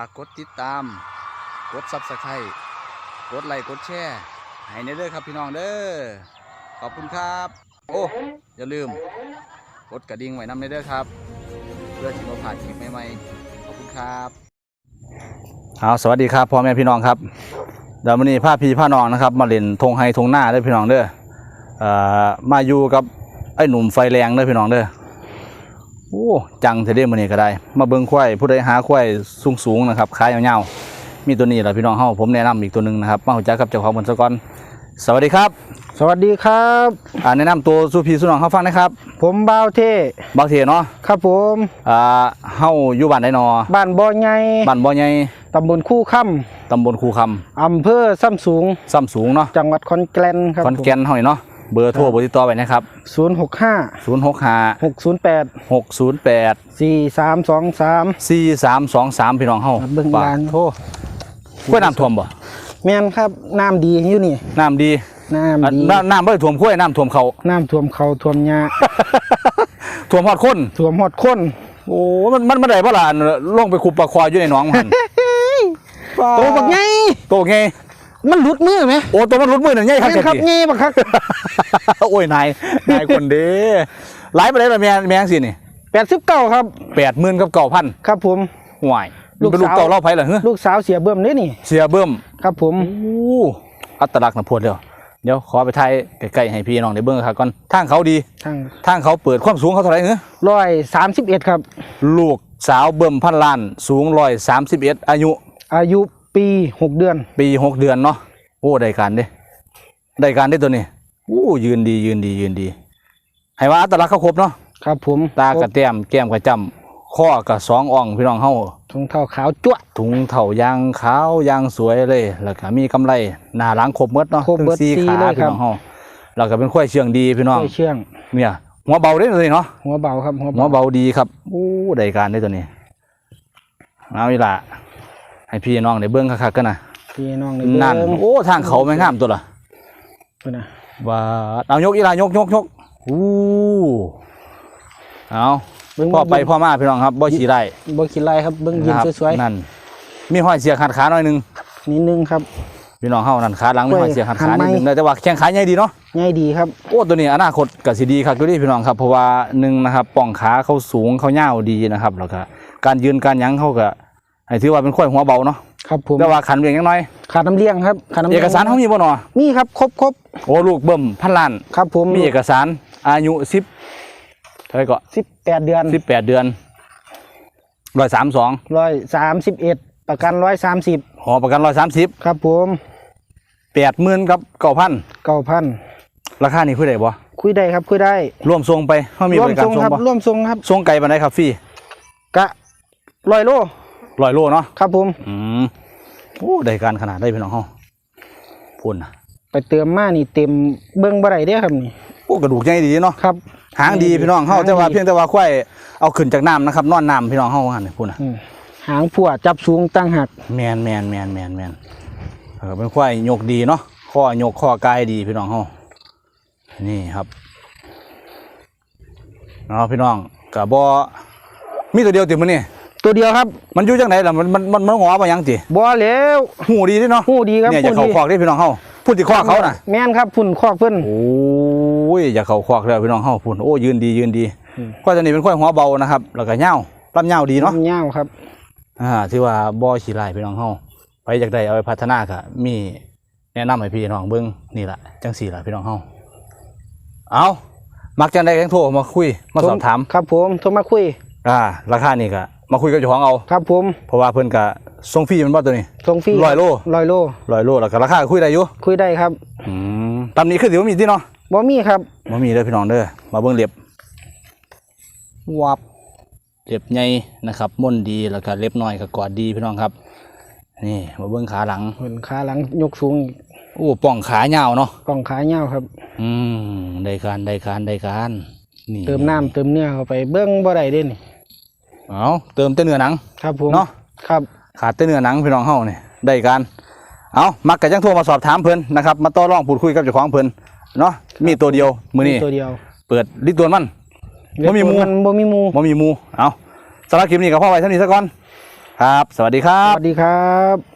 ากกดติดตาม กดซับสไครต์กดไลค์กดแชร์ให้ในเด้อครับพี่น้องเด้อขอบคุณครับ โอ้อย่าลืม กดกระดิ่งไว้นำในเด้อครับ เพื่อที่เราผ่านคลิปใหม่ๆขอบคุณครับเอาสวัสดีครับพ่อแม่พี่น้องครับเดี๋ยววันนี้พาพี่พาน้องนะครับ มาเล่นทงไฮทงหน้าเด้อพี่น้องเด้อเอ่อมาอยู่กับไอ้หนุ่มไฟแรงเด้อพี่น้องเด้อ โอ้จังเทเดมันนี่ก็ได้ มาเบิ่งควายผู้ใดหาควายสูงสูงๆนะครับขายาวๆมีตัวนี้แหละพี่น้องเฮาผมแนะนำอีกตัวหนึ่งนะครับมาหัวใจกกับเจ้าของบนสกอนสวัสดีครับ สวัสดีครับอ่าแนะนำตัวสู่พี่สู่น้องเฮาฟังนะครับ ผมบ่าวเท่บางเทเนาะครับผมอ่าเฮาอยู่บ้านไดนอบ้านบ่อใหญ่บ้านบ่อใหญ่ตำบลคู่ค่ตำบลคูคำอำเภอซ้ำสูงำซ้ำสูงเนาะจังหวัดขอนแก่นครับขอนแก่นเฮานี่เนาะ เบอร์โทรเบอร์ติดต่อไว้นะครับศูนย์หกห้า065หกศูนย์แปด608สี่สามสองสาม4323พี่น้องเฮาเบิ่งร้านโทรกล้วยน้ำท่วมบ่แม่นครับน้ำดีอยู่นี่น้ำดีน้อะำดีน้ำน้ำบ่ได้ท่วมกล้วยน้ำท่วมเขาน้ำท่วมเขาท่วมหญ้าท่วมฮอดคนท่วมหอดคนโอ้ มันมันมันได้ปะล่ะลงไปขุบปลาควายอยู่ในหนองมันโตบักไงโตไง มันหลุดมือไหมโอ้ตัวมันรุดมือหนึ่งใหญ่ครับแม่นครับเจ็ไงบักครับโอ้ยนายนายคนเด้หลายไปได้ละแม่แม่งสินี่แปดสิบเก้าครับแปดหมื่นกับเก้าพันครับผมห่วยลูกเป็นลูกสาวเต่าเล่าไผ่เหรอเฮ้ยลูกสาวเสียเบิ่มนี่นี่ เสียเบิ่มครับผมโอ้อัตลักษณ์นะพวดเดียวเดี๋ยวขอไปถ่ายใกล้ๆให้พี่น้องได้เบิ่งครับก่อนทางเขาดีทางทางเขาเปิดความสูงเขาเท่าไหร่เฮ้ยร้อยสามสิบเอ็ดครับ ลูกสาวเบิ่มพันล้านสูงร้อยสามสิบเอ็ดอายุ อายุ ปีหกเดือน ปีหกเดือนเนาะโอ้ได้การเด้ได้การได้ตัวนี้โอ้ยืนดียืนดียืนดี ให้ว่าอัตลักษณ์เขาครบเนาะครับ ผมตากระแต้มแก้มกระจำข้อกระสองอ่องพี่น้องเฮาถุงเท้าขาวจั่วะถุงเถ่ายางขาวยางสวยเลย แล้วก็มีกำไรหน้าหลังครบหมดเนาะครบเบิดสี่สี่ขาเลยพี่ครับน้องเฮาแล้วก็เป็นควายเชื่องดีพี่น้องกล้วยเชื่องเนี่ยหัวเบาได้เลยเนาะหัวเบาครับหัวหัวเบาเบาดีครับโอ้ได้การได้ตัวนี้เอาอีหละ ให้พี่น้องได้เบิ่งคักๆกันนะพี่น้องในนั่นเบิ่งโอ้ทางเขาไม่งามตัวละเพิ่นน่ะว่าเอายกอีหลายกยกยกอู้เอาเบิ่งพ่อไปพ่อมาพี่น้องครับบ่ขี่ไร่บ่คิดไรครับเบิ่งยิ้มนะครับสวยนั่นมีห้อยเสียขาดขาหน่อยหนึงๆนิดนึงครับพี่น้องเฮานั่นขาหลังมีห้อยเสียขาดขาหันนิดไม้นึงแต่ว่าแข้งขาใหญ่ดีเนาะง่ายดีครับโอ้ตัวนี้อนาคตก็สิดีครับตัวนี้พี่น้องครับเพราะว่าหนึ่งนะครับป่องขาเขาสูงเขายาวดีนะครับแล้วก็การยืนการหยั้งเขาก็ ให้ถือว่าเป็นข้อยหัวเบาเนาะครับผมแต่ว่าขันเรียงยังน้อยขาดน้ำเลี้ยงครับขาดน้ำเอลี้ยงกสารเขามีบ่เนาะมีครับครบครบโอ้ลูกเบิ่มพันล้านครับผมมีเอกสารอายุ10เท่าไหร่ก็สิบแปดเดือน18เดือน132ร้อยสามสิบเอ็ดประกันร้อยสามสิบหอประกัน130ครับผม80,000กับ9,000เก้าพันราคานี้คือได้บ่คุยได้ครับคุยได้รวมส่งไปเฮามีร่บวมริการทรงส่งครับบ่ร่วมทรงครับส่งไกลปานใดครับฟรีกะร้อยโล 100โลเนาะครับผม อืมโอ้ได้การขนาดได้พี่น้องเฮาพุ่นน่ะไปเติมมานี่เต็มเบิ้งบ่ได้เด้อครับนี่โอ้กระดูกใหญ่ดีเนาะครับหางดีพี่น้องเฮาหางดีแต่ว่าเพียงแต่ว่าควายเอาขึ้นจากน้ำนะครับ นอนน้ำพี่น้องเฮาหั่นนี่พุ่นน่ะอืมหางผัวจับสูงตั้งหักแมนแมนแมนแมนแมนเออเป็นควายยกดีเนาะข้อยกข้อกายดีพี่น้องเฮานี่ครับเอาพี่น้องกับ่มีตัวเดียวติมื้อนี่ ตัวเดียวครับมันอยู่จังไหนล่ะมันมันมันมันงอบ่ยังติบ่แล้วหูดีเด้เนาะหูดีครับเนี่ยอย่าหูเข้าดีคอกเด้พี่น้องเฮาพูดที่คอกเขาน่ะแม่นครับพุ่นคอกเพิ่นโอ้ยอย่าเข้าคอกแล้วพี่น้องเฮาพุ่นโอ้ยืนดียืนดีอืมควายตัวนี้เป็นควายหัวเบานะครับ แล้วก็ยาวลำยาวดีเนาะยาวครับอ่าที่ว่าบ่อขี้ไร่พี่น้องเฮาไปจากใดเอาไปพัฒนาก็มีแนะนำให้พี่น้องเบิ่งนี่ล่ะจังสี่ล่ะพี่น้องเฮาเอามักจังได้แกงโทรมาคุยมาสอบถามครับผมโทรมาคุย อ่าราคานี่ก็มาคุยกับเจ้าของเอา ครับผมเพราะว่าเพิ่นก็ส่งฟรีมันบ่ตัวนี้ส่งฟรีร้อยโลร้อยโลร้อยโลแล้วก็ราคาก็คุยได้อยู่คุยได้ครับอืมตามนี้คือสิว่ามีที่เนาะบ่มีครับบ่มีเด้อพี่น้องเด้อมาเบิ่งเล็บวับเล็บใหญ่นะครับม่นดีแล้วก็เล็บน้อยก็กอดดีพี่น้องครับ นี่มาเบิ่งขาหลังเพิ่นขาหลังยกสูงโอ้ป่องขายาวเนาะกล่องขายาวครับ อืมได้การได้การได้การนี่เติมน้ำเติมเนื้อเข้าไปเบิ้งบ่ได้เด้นี่ เอาเติมแต่เนื้อหนังครับผมเนาะครับขาดแต่เนื้อหนังพี่น้องเฮานี่ได้การเอามักกะจังโทรมาสอบถามเพิ่นนะครับมาต่อรองพูดคุยกับเจ้าของเพิ่นเนาะมีตัวเดียวมื้อนี้ตัวเดียว เปิดลิตรตัวมันบ่มีหมู่นบ่มีหมูบ่มีหมู่เอาสำหรับคลิปนี้ก็พอไว้เท่านี้ซะก่อนครับ สวัสดีครัสบวัสดีครับ